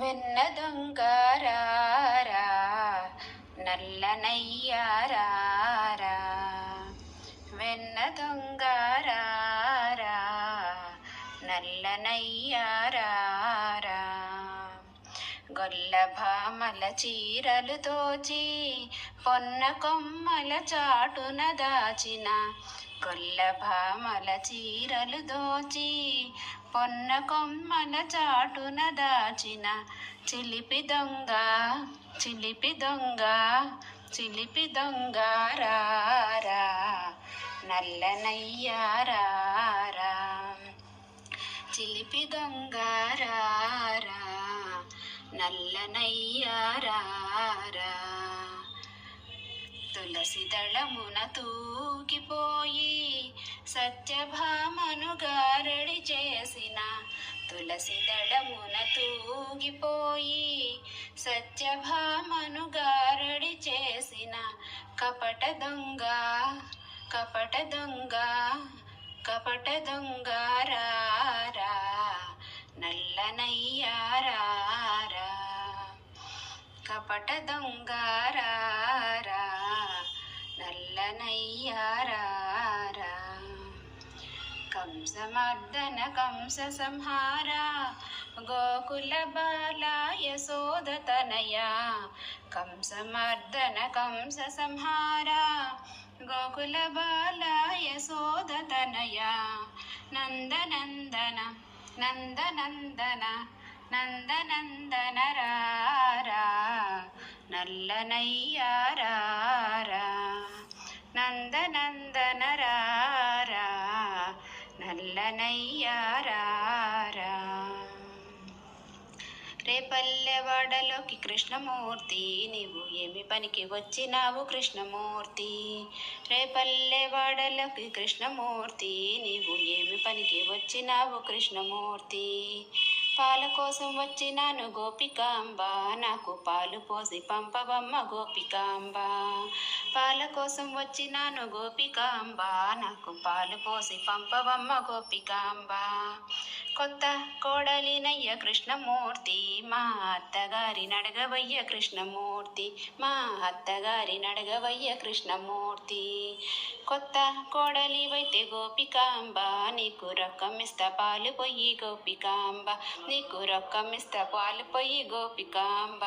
వెన్న దొంగారా నల్లనయ్యారా వెన్న దొంగారా నల్లనయ్యారా గొల్ల భామల చీరలు తోచి పొన్న కొమ్మల చాటున దాచిన గొల్ల భామల చీరలు దోచి పొన్న కొమ్మల చాటున దాచిన. చిలిపి దొంగ చిలిపి దొంగ చిలిపి దొంగ రారా నల్లనయ్యారా చిలిపి దొంగ రారా నల్లనయ్యారా తులసి దళమున తూగిపోయి సత్యభామను గారడి చేసిన తులసి దళమున తూగిపోయి సత్యభామను గారడి చేసిన కపట దొంగ కపట దొంగ కపట దొంగారా నల్లనయ్యారా? కపట దొంగారారా నల్లనయ్యారారా. కంసమర్దన కంస సంహారా గోకుల బాలాయ సోదతనయ. కంసమర్దన కంస సంహారా గోకుల బాలాయ సోదతనయ. నందనందన నందనందన నందనందన రారా నల్లనయ్యారా నందనందన రారా నల్లనయ్యారా రేపల్లెవాడలోకి కృష్ణమూర్తి నీవు ఏమి పనికి వచ్చినావు కృష్ణమూర్తి? రేపల్లెవాడలోకి కృష్ణమూర్తి నీవు ఏమి పనికి వచ్చినావు కృష్ణమూర్తి? పాల కోసం వచ్చినాను గోపికాంబ. నాకు పాలు పోసి పంపవమ్మ గోపికాంబ. పాల కోసం వచ్చినాను గోపికాంబ. నాకు పాలు పోసి పంపవమ్మ గోపికాంబ. కొత్త కోడలినయ్య కృష్ణమూర్తి మా అత్తగారి నడగవయ్య కృష్ణమూర్తి మా అత్తగారి నడగవయ్య కృష్ణమూర్తి. కొత్త కోడలివైతే గోపికాంబ నీకు రొక్కమిస్తా పాలు పొయ్యి గోపికాంబ నీకు రొక్కమిస్తా పాలు పొయ్యి గోపికాంబ.